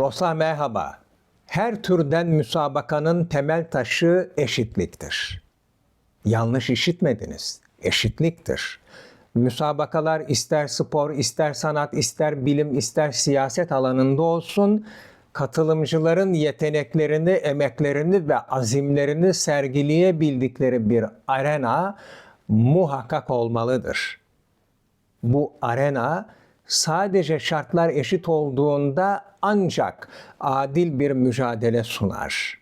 Dostlar merhaba. Her türden müsabakanın temel taşı eşitliktir. Yanlış işitmediniz. Eşitliktir. Müsabakalar ister spor, ister sanat, ister bilim, ister siyaset alanında olsun, katılımcıların yeteneklerini, emeklerini ve azimlerini sergileyebildikleri bir arena muhakkak olmalıdır. Bu arena sadece şartlar eşit olduğunda ancak adil bir mücadele sunar.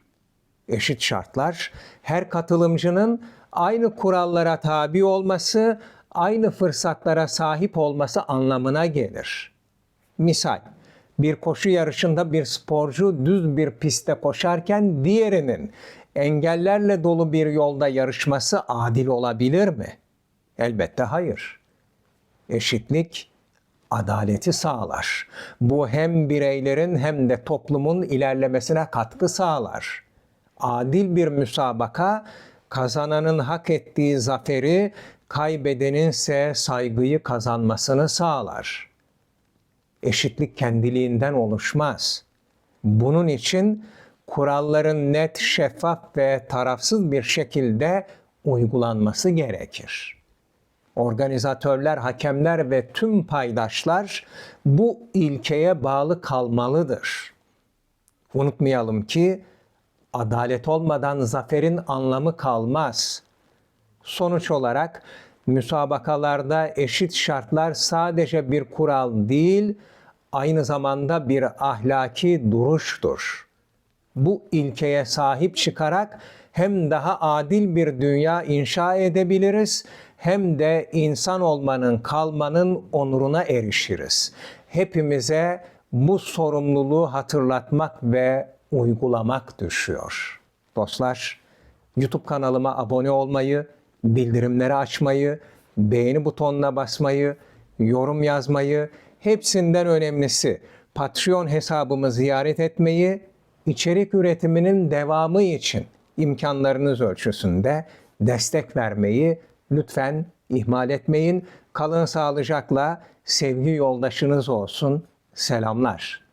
Eşit şartlar her katılımcının aynı kurallara tabi olması, aynı fırsatlara sahip olması anlamına gelir. Misal, bir koşu yarışında bir sporcu düz bir pistte koşarken diğerinin engellerle dolu bir yolda yarışması adil olabilir mi? Elbette hayır. Eşitlik adaleti sağlar. Bu hem bireylerin hem de toplumun ilerlemesine katkı sağlar. Adil bir müsabaka kazananın hak ettiği zaferi, kaybedenin ise saygıyı kazanmasını sağlar. Eşitlik kendiliğinden oluşmaz. Bunun için kuralların net, şeffaf ve tarafsız bir şekilde uygulanması gerekir organizatörler, hakemler ve tüm paydaşlar bu ilkeye bağlı kalmalıdır. Unutmayalım ki adalet olmadan zaferin anlamı kalmaz. Sonuç olarak müsabakalarda eşit şartlar sadece bir kural değil, aynı zamanda bir ahlaki duruştur bu ilkeye sahip çıkarak hem daha adil bir dünya inşa edebiliriz hem de insan olmanın, kalmanın onuruna erişiriz. Hepimize bu sorumluluğu hatırlatmak ve uygulamak düşüyor. Dostlar, YouTube kanalıma abone olmayı, bildirimleri açmayı, beğeni butonuna basmayı, yorum yazmayı, hepsinden önemlisi Patreon hesabımı ziyaret etmeyi içerik üretiminin devamı için imkanlarınız ölçüsünde destek vermeyi lütfen ihmal etmeyin. Kalın sağlıcakla sevgi yoldaşınız olsun. Selamlar.